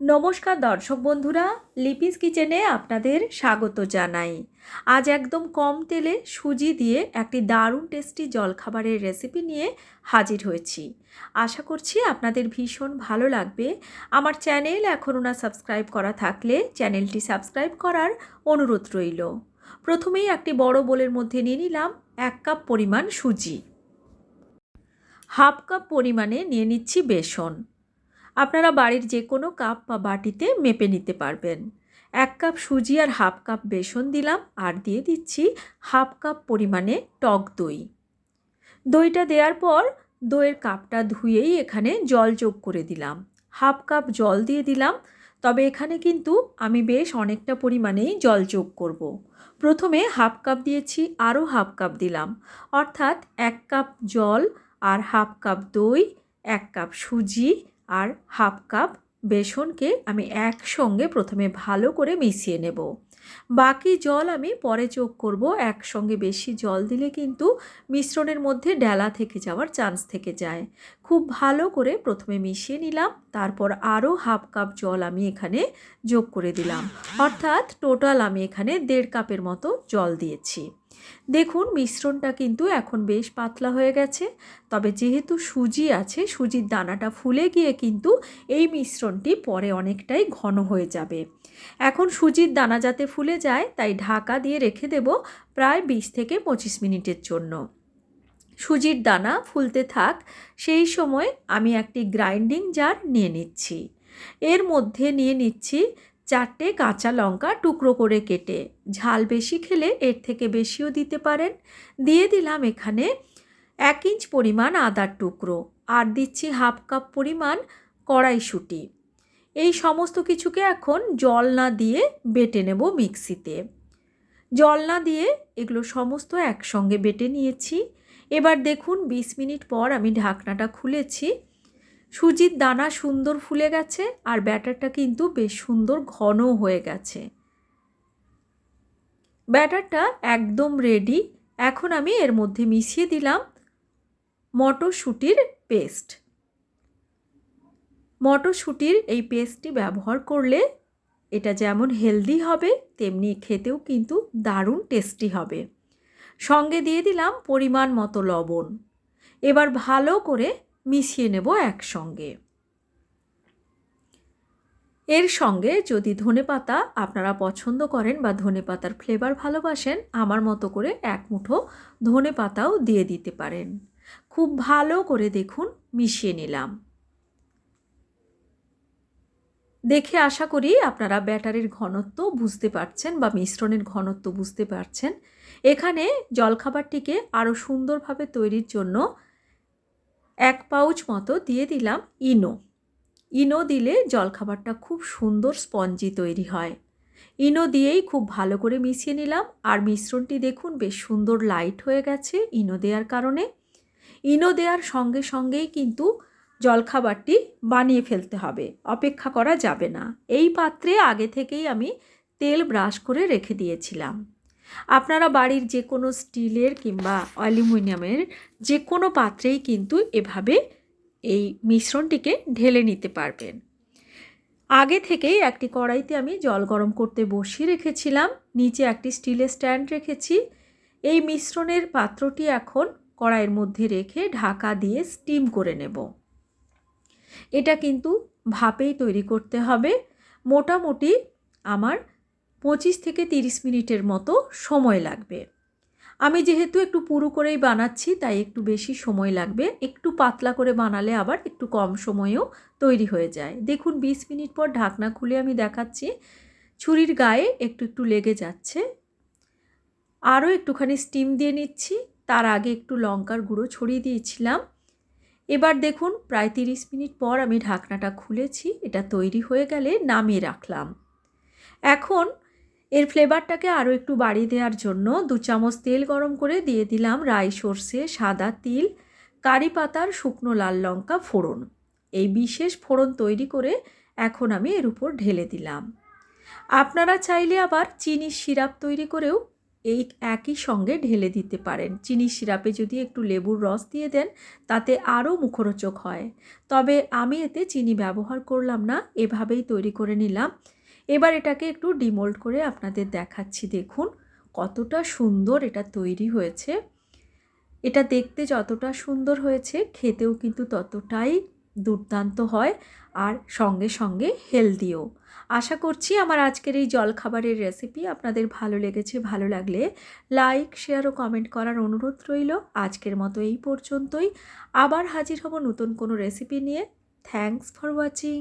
নমস্কার দর্শক বন্ধুরা, লিপিস কিচেনে আপনাদের স্বাগত জানাই। আজ একদম কম তেলে সুজি দিয়ে একটি দারুণ টেস্টি জলখাবারের রেসিপি নিয়ে হাজির হয়েছি। আশা করছি আপনাদের ভীষণ ভালো লাগবে। আমার চ্যানেল এখনও না সাবস্ক্রাইব করা থাকলে চ্যানেলটি সাবস্ক্রাইব করার অনুরোধ রইল। প্রথমেই একটি বড় বোলের মধ্যে নিয়ে নিলাম এক কাপ পরিমাণ সুজি। হাফ কাপ পরিমাণে নিয়ে নিচ্ছি বেসন। আপনারা বাড়ির যে কোনো কাপ বা বাটিতে মেপে নিতে পারবেন। এক কাপ সুজি আর হাফ কাপ বেসন দিলাম আর দিয়ে দিচ্ছি হাফ কাপ পরিমাণে টক দই। দইটা দেওয়ার পর দইয়ের কাপটা ধুয়েই এখানে জল যোগ করে দিলাম। হাফ কাপ জল দিয়ে দিলাম, তবে এখানে কিন্তু আমি বেশ অনেকটা পরিমাণেই জল যোগ করব। প্রথমে হাফ কাপ দিয়েছি, আরও হাফ কাপ দিলাম। অর্থাৎ এক কাপ জল আর হাফ কাপ দই, এক কাপ সুজি আর হাফ কাপ বেসনকে আমি একসঙ্গে প্রথমে ভালো করে মিশিয়ে নেব। বাকি জল আমি পরে যোগ করব, একসঙ্গে বেশি জল দিলে কিন্তু মিশ্রণের মধ্যে ডেলা থেকে যাওয়ার চান্স থেকে যায়। খুব ভালো করে প্রথমে মিশিয়ে নিলাম, তারপর আরও হাফ কাপ জল আমি এখানে যোগ করে দিলাম। অর্থাৎ টোটাল আমি এখানে দেড় কাপের মতো জল দিয়েছি। দেখুন, মিশ্রণটা কিন্তু এখন বেশ পাতলা হয়ে গেছে। তবে যেহেতু সুজি আছে, সুজির দানাটা ফুলে গিয়ে কিন্তু এই মিশ্রণটি পরে অনেকটাই ঘন হয়ে যাবে। এখন সুজির দানা যাতে ফুলে যায়, তাই ঢাকা দিয়ে রেখে দেব প্রায় বিশ থেকে পঁচিশ মিনিটের জন্য। সুজির দানা ফুলতে থাক, সেই সময় আমি একটি গ্রাইন্ডিং জার নিয়ে নিচ্ছি। এর মধ্যে নিয়ে নিচ্ছি চারটে কাঁচা লঙ্কা টুকরো করে কেটে, ঝাল বেশি খেলে এর থেকে বেশিও দিতে পারেন। দিয়ে দিলাম এখানে এক ইঞ্চ পরিমাণ আদার টুকরো, আর দিচ্ছি হাফ কাপ পরিমাণ কড়াইশুঁটি। এই সমস্ত কিছুকে এখন জল না দিয়ে বেটে নেব মিক্সিতে। জল না দিয়ে এগুলো সমস্ত একসঙ্গে বেটে নিয়েছি। এবার দেখুন বিশ মিনিট পর আমি ঢাকনাটা খুলেছি। সুজির দানা সুন্দর ফুলে গেছে আর ব্যাটারটা কিন্তু বেশ সুন্দর ঘন হয়ে গেছে। ব্যাটারটা একদম রেডি এখন আমি এর মধ্যে মিশিয়ে দিলাম মটরশুঁটির পেস্ট মটরশুঁটির এই পেস্টটি ব্যবহার করলে এটা যেমন হেলদি হবে, তেমনি খেতেও কিন্তু দারুণ টেস্টি হবে। সঙ্গে দিয়ে দিলাম পরিমাণ মতো লবণ। এবার ভালো করে মিশিয়ে নেব একসঙ্গে। এর সঙ্গে যদি ধনে পাতা আপনারা পছন্দ করেন বা ধনে পাতার ফ্লেভার ভালোবাসেন, আমার মতো করে এক মুঠো ধনে পাতাও দিয়ে দিতে পারেন। খুব ভালো করে দেখুন, মিশিয়ে নিলাম। দেখে আশা করি আপনারা ব্যাটারির ঘনত্ব বুঝতে পারছেন বা মিশ্রণের ঘনত্ব বুঝতে পারছেন। এখানে জলখাবারটিকে আরও সুন্দরভাবে তৈরির জন্য এক পাউচ মতো দিয়ে দিলাম ইনো। ইনো দিলে জলখাবারটা খুব সুন্দর স্পঞ্জি তৈরি হয়। ইনো দিয়েই খুব ভালো করে মিশিয়ে নিলাম আর মিশ্রণটি দেখুন বেশ সুন্দর লাইট হয়ে গেছে ইনো দেওয়ার কারণে। ইনো দেওয়ার সঙ্গে সঙ্গেই কিন্তু জলখাবারটি বানিয়ে ফেলতে হবে, অপেক্ষা করা যাবে না। এই পাত্রে আগে থেকেই আমি তেল ব্রাশ করে রেখে দিয়েছিলাম। আপনারা বাড়ির যে কোনো স্টিলের কিংবা অ্যালুমিনিয়ামের যে কোনো পাত্রেই কিন্তু এভাবে এই মিশ্রণটিকে ঢেলে নিতে পারবেন। আগে থেকেই একটি কড়াইতে আমি জল গরম করতে বসিয়ে রেখেছিলাম, নিচে একটি স্টিলের স্ট্যান্ড রেখেছি। এই মিশ্রণের পাত্রটি এখন কড়াইয়ের মধ্যে রেখে ঢাকা দিয়ে স্টিম করে নেব। এটা কিন্তু ভাপেই তৈরি করতে হবে। মোটামুটি আমার পঁচিশ থেকে তিরিশ মিনিটের মতো সময় লাগবে। আমি যেহেতু একটু পুরু করেই বানাচ্ছি, তাই একটু বেশি সময় লাগবে। একটু পাতলা করে বানালে আবার একটু কম সময়েও তৈরি হয়ে যায়। দেখুন, বিশ মিনিট পর ঢাকনা খুলে আমি দেখাচ্ছি। ছুরির গায়ে একটু একটু লেগে যাচ্ছে। আরও একটুখানি স্টিম দিয়ে নিচ্ছি। তার আগে একটু লঙ্কার গুঁড়ো ছড়িয়ে দিয়েছিলাম। এবার দেখুন, প্রায় তিরিশ মিনিট পর আমি ঢাকনাটা খুলেছি। এটা তৈরি হয়ে গেলে নামিয়ে রাখলাম। এখন এর ফ্লেভারটাকে আরও একটু বাড়িয়ে দেওয়ার জন্য দু চামচ তেল গরম করে দিয়ে দিলাম রাই সর্ষে, সাদা তিল, কারি পাতার শুকনো লাল লঙ্কা ফোড়ন। এই বিশেষ ফোড়ন তৈরি করে এখন আমি এর উপর ঢেলে দিলাম। আপনারা চাইলে আবার চিনির সিরাপ তৈরি করেও এই একই সঙ্গে ঢেলে দিতে পারেন। চিনি সিরাপে যদি একটু লেবুর রস দিয়ে দেন, তাতে আরও মুখরোচক হয়। তবে আমি এতে চিনি ব্যবহার করলাম না, এভাবেই তৈরি করে নিলাম। এবার এটাকে একটু ডিমোল্ড করে আপনাদের দেখাচ্ছি, দেখুন কতটা সুন্দর এটা তৈরি হয়েছে। এটা দেখতে যতটা সুন্দর হয়েছে, খেতেও কিন্তু ততটাই দুর্দান্ত হয় আর সঙ্গে সঙ্গে হেলদিও। আশা করছি আমার আজকের এই জলখাবারের রেসিপি আপনাদের ভালো লেগেছে, ভালো লাগলে লাইক শেয়ার ও কমেন্ট করার অনুরোধ রইল। আজকের মতো এই পর্যন্তই। আবার হাজির হব নতুন কোনো রেসিপি নিয়ে। Thanks for watching